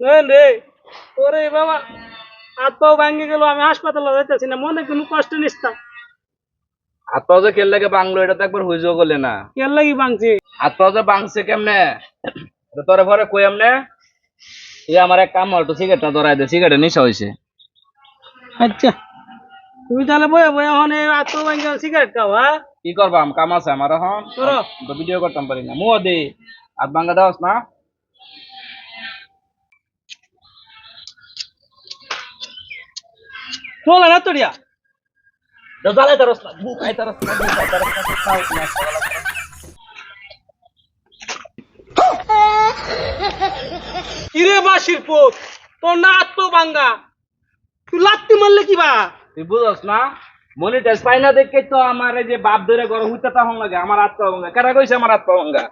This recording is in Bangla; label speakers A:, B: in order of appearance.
A: বুঝলেন রে ওরে বাবা। হাত পাও ভাঙ্গে গেল আমি হাসপাতালে যাইতেছি না মনে কোনো কষ্ট নিস্তাম।
B: হাত পাও যে খেললে বাংলো এটা তো একবার হুইজো করলে না।
A: কেন লাগি ভাঙছে।
B: হাত পাও যে বাংছে কেমনে? তোরে ঘরে কই এমনে এই আমার এক কাম হল তো সিগারেটটা ধরাই দে সিগারেট নিশা হয়েছে
A: আচ্ছা তুমি তাহলে বয়ে বয়ে এখন এই পাও ভাঙ্গে সিগারেট খাও হ্যাঁ?
B: কি করবাম কাম আছে আমার এখন। তো ভিডিও করতাম পারি না। মুও দে হাত ভাঙ্গা দেওয়াস না।
A: চলে না তোরিয়া
B: জ্বালাই তারস না বুকাই তারস না বুকাই তারস না খাও না
A: কিরে বাসির পোত তোর না পাও ভাঙ্গা। তুই লাত্তি মারলে কি বা?
B: তুই বুঝস না মনিটাইজ পাই না দেখে তো আমার এই যে বাপ ধরে ঘর হইতে তাহন লাগে আমার পা ভাঙ্গা। কেটা কইছে আমার হাত ভাঙ্গা?